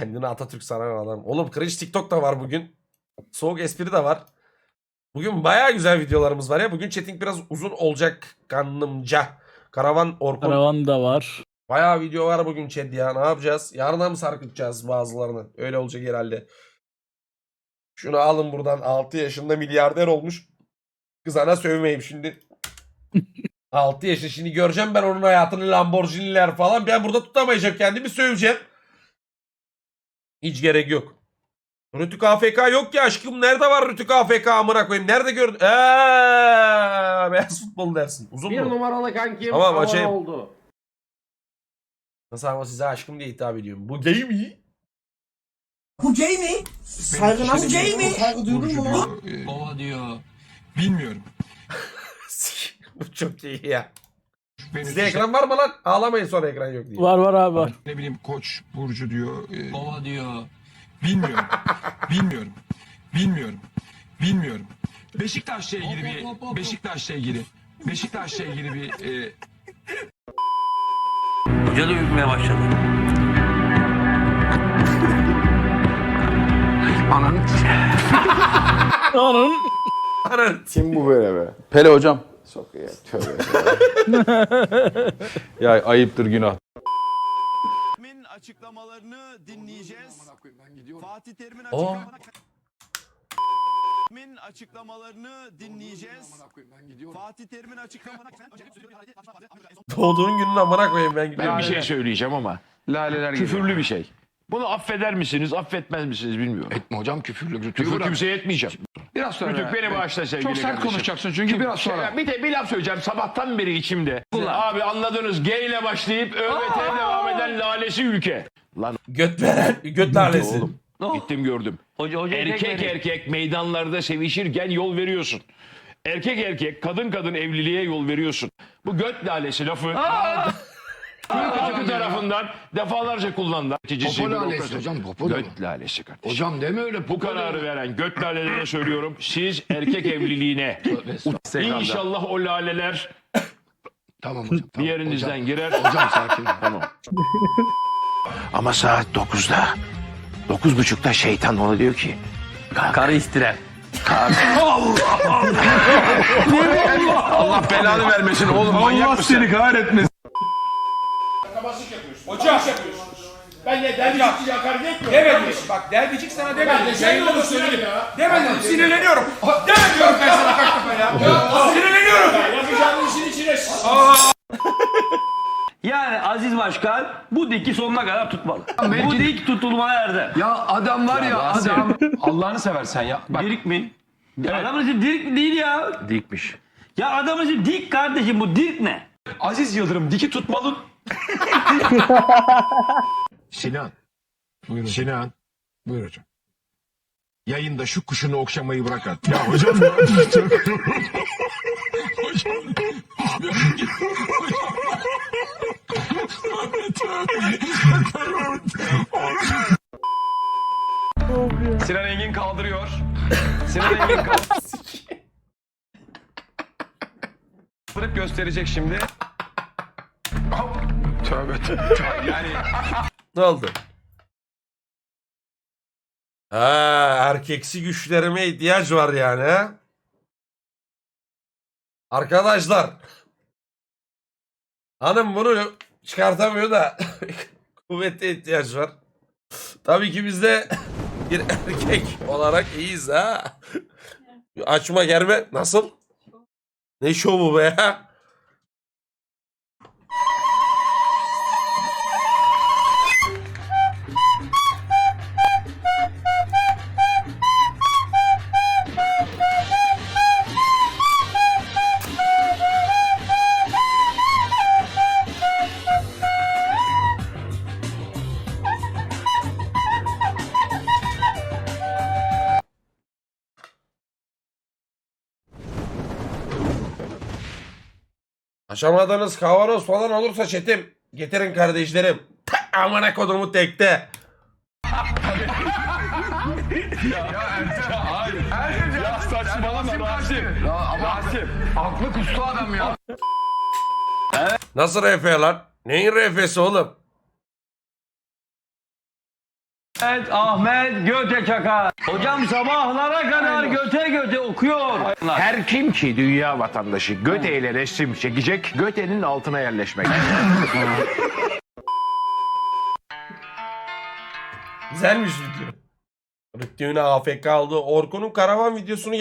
Kendini Atatürk sanan adam. Oğlum cringe TikTok da var bugün. Soğuk espri de var. Bugün baya güzel videolarımız var ya. Bugün chatting biraz uzun olacak kanlımca. Karavan Orkun. Karavan da var. Bayağı video var bugün chat ya. Ne yapacağız? Yarına mı sarkıtacağız bazılarını? Öyle olacak herhalde. Şunu alın buradan. 6 yaşında milyarder olmuş. Kızana sövmeyeyim şimdi. 6 yaşında şimdi göreceğim ben onun hayatını Lamborghini'ler falan. Ben burada tutamayacağım kendimi söveceğim. Hiç gerek yok. Rütük AFK yok ya aşkım. Nerede var Rütük AFK amına koyayım? Nerede gördün? Eee, beyaz futbol dersin. Uzun Bir mu? numaralı kankim Tamam, açayım. oldu. Nasıl ama size aşkım diye hitap ediyorum. Bu gay mi? Bu gay mi? Saygı nasıl gay mi? Saygı duyulur mu lan? Baba diyor. Bilmiyorum. Bu çok iyi ya. Benim Sizde ekran var mı lan? Ağlamayın sonra ekran yok diye. Var var abi var. ne bileyim koç burcu diyor. e, Baba diyor. Bilmiyorum. bilmiyorum. Bilmiyorum. Bilmiyorum. Beşiktaş'la ilgili bir Beşiktaş'la ilgili Beşiktaş'la ilgili bir e, Hoca da ürkmeye başladı. Onun Ananı Kim bu böyle be? Pele hocam. Çok iyi. Tövbe. Ya ayıptır günah. Terim'in açıklamalarını dinleyeceğiz. Fatih Terim'in açıklamalarını açıklamalarını dinleyeceğiz. Fatih Terim'in açıklamalarını Doğduğun günün amına koyayım ben Ben gidiyorum. bir şey söyleyeceğim ama Laleler küfürlü bir şey. Bunu affeder misiniz, affetmez misiniz bilmiyorum. Etme hocam küfürlü. Küfür kimseye etmeyeceğim. Biraz sonra. Rütük beni bağışla sevgili Çok sert kardeşim. konuşacaksın çünkü biraz Şey, sonra. bir de bir laf söyleyeceğim sabahtan beri içimde. Abi anladınız G ile başlayıp ÖVT'ye devam eden lalesi ülke. Lan Göt veren, göt lalesi. oğlum gittim gördüm. Hoca hoca Erkek erkek meydanlarda sevişirken yol veriyorsun. Erkek erkek kadın kadın evliliğe yol veriyorsun. Bu göt lalesi lafı. Halkı tarafından defalarca kullanılan. Popo lalesi hocam, popo da mı? Göt lalesi kardeşim. Hocam deme öyle. Bu kararı veren göt lalelerine söylüyorum. Siz erkek evliliğine inşallah o laleler Tamam hocam. bir Tamam. yerinizden Hocam, girer. hocam sakin. ol. Tamam. Ama saat 9'da. 9.30'da şeytan ona diyor ki. Karı istire. Allah belanı vermesin oğlum manyak mısın? seni kahretmesin. Ben de derbicik hakaret etmiyorum. Demedim. Bak derbicik sana demedim. Sen onu söyledim. Demedim. Sinirleniyorum. Demiyorum ben sana kaç defa ya. Sinirleniyorum. Yapacağın işin içine Yani Aziz Başkan bu diki sonuna kadar tutmalı. Bu dik tutulmaya erdi. Ya adam var ya, adam. Allah'ını seversen ya. Bak Dirik mi? Adamın ismi Dirik mi değil ya. Dikmiş. Ya adamın ismi Dik kardeşim bu Dirik ne? Aziz Yıldırım diki tutmalı. Sinan. Buyurun. Sinan. Buyur hocam. Yayında şu kuşunu okşamayı bırak artık. Ya hocam ya. hocam. Sinan Engin kaldırıyor. Sinan Engin kaldırıp gösterecek şimdi. Tövbe tövbe. Yani oldu? Ha, erkeksi güçlerime ihtiyaç var yani ha? Arkadaşlar. Hanım bunu çıkartamıyor da kuvvete ihtiyaç var. Tabii ki biz de bir erkek olarak iyiyiz ha. Açma germe nasıl? Ne şovu be ya? Aşamadığınız kavanoz falan olursa çetim. Getirin kardeşlerim. Ta, amına kodumu tekte. ya saçmalama Rasim. Rasim. Aklı kustu adam ya. Nasıl RF lan? Neyin RF'si oğlum? Evet Ahmet Göte Çakar. Hocam sabahlara kadar göte göte okuyor. Her kim ki dünya vatandaşı Göte ile resim çekecek, Göte'nin altına yerleşmek. Güzelmiş video. Ünlü AFK aldı. Orkun'un karavan videosunu